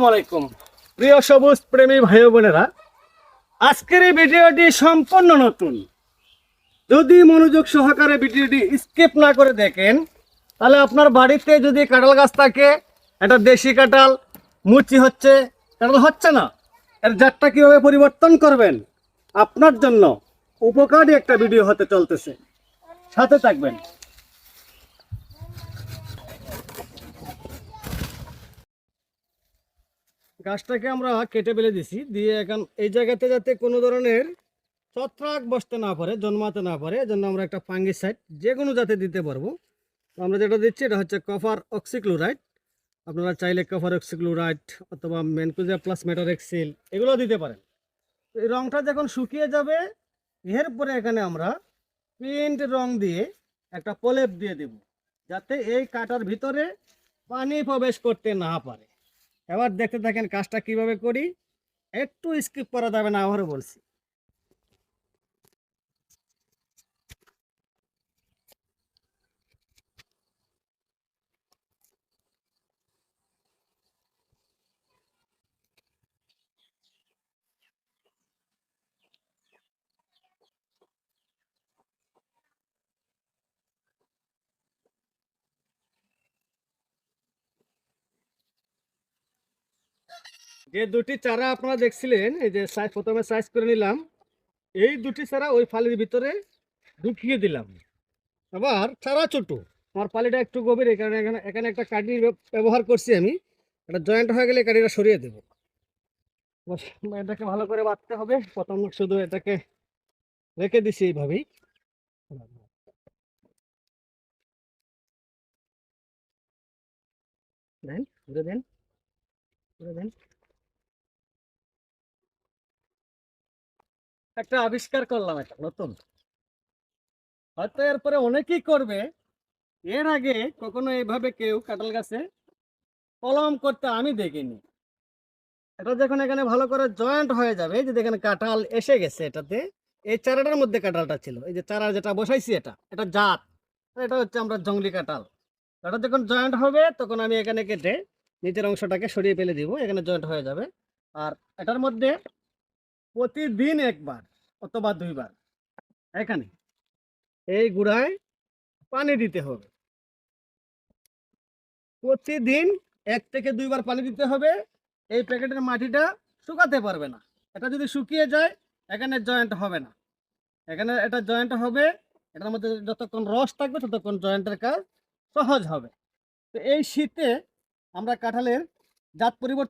আসসালামু আলাইকুম। প্রিয় সবুজ প্রেমী ভাই বোনেরা, আজকের এই ভিডিওটি সম্পূর্ণ নতুন। যদি মনোযোগ সহকারে ভিডিওটি স্কিপ না করে দেখেন, তাহলে আপনার বাড়িতে যদি কাঁঠাল গাছ থাকে একটা দেশি কাঁঠাল, মুচি হচ্ছে, কাঁঠাল হচ্ছে না। এর জাতটা কীভাবে পরিবর্তন করবেন? আপনার জন্য উপকারী একটা ভিডিও হতে চলতেছে। সাথে থাকবেন। গাছটাকে আমরা কেটে ফেলে দিছি। দিয়ে এখন এই জায়গাতে যাতে কোনো ধরনের ছত্রাক বসতে না পারে, জন্মাতে না পারে, এজন্য আমরা একটা ফাঙ্গিসাইড যে কোনো জাতে দিতে পারব। আমরা যেটা দিচ্ছি, এটা হচ্ছে কপার অক্সিক্লোরাইড। আপনারা চাইলে কপার অক্সিক্লোরাইড অথবা ম্যানকুজিয়া প্লাস মেটার মেটারেক্সিল এগুলো দিতে পারেন। এই রংটা যখন শুকিয়ে যাবে, এরপরে এখানে আমরা প্রিন্ট রং দিয়ে একটা প্রলেপ দিয়ে দেব, যাতে এই কাটার ভিতরে পানি প্রবেশ করতে না পারে। এবার দেখতে থাকেন কাজটা কীভাবে করি? একটু স্কিপ করা যাবে না আবারও বলছি। যে দুটি চারা আপনারা দেখছিলেন, এই যে সাইজ প্রথমে সাইজ করে নিলাম, এই দুটি চারা ওই ফালির ভিতরে ঢুকিয়ে দিলাম। আবার চারা ছোট, আমার পালিটা একটু গভীর, এই কারণে এখানে এখানে একটা কাঠি ব্যবহার করছি আমি। এটা জয়েন্ট হয়ে গেলে কাঠিটা সরিয়ে দেব। এটাকে ভালো করে বাঁধতে হবে। প্রথম শুধু এটাকে রেখে দিছি এইভাবেই। দেন ঘুরে দেন ঘুরে দেন। একটা আবিষ্কার করলাম একটা নতুন। হয়তো এরপরে অনেকেই করবে। এর আগে কখনো এইভাবে কেউ কাঁঠাল গাছে কলম করতে আমি দেখিনি। এটা যখন এখানে ভালো করে জয়েন্ট হয়ে যাবে যে দেখেন কাঁঠাল এসে গেছে এটাতে, এই চারাটার মধ্যে কাঁঠালটা ছিল। এই যে চারা যেটা বসাইছি এটা এটা জাত, এটা হচ্ছে আমরা জঙ্গলি কাঁঠাল। এটা যখন জয়েন্ট হবে, তখন আমি এখানে কেটে নিচের অংশটাকে সরিয়ে ফেলে দিব, এখানে জয়েন্ট হয়ে যাবে। আর এটার মধ্যে প্রতিদিন একবার অথবা দুইবার এখানে এই গুড়ায় পানি দিতে হবে। প্রতিদিন এক থেকে দুইবার পানি দিতে হবে, এই প্যাকেটের মাটিটা শুকাতে পারবে না। এটা যদি শুকিয়ে যায়, এখানে জয়েন্ট হবে না। এখানে এটা জয়েন্ট হবে, এটার মধ্যে যতক্ষণ রস থাকবে, ততক্ষণ জয়েন্টের কাজ সহজ হবে। তো এই শীতে আমরা কাঁঠালের জাত পরিবর্তন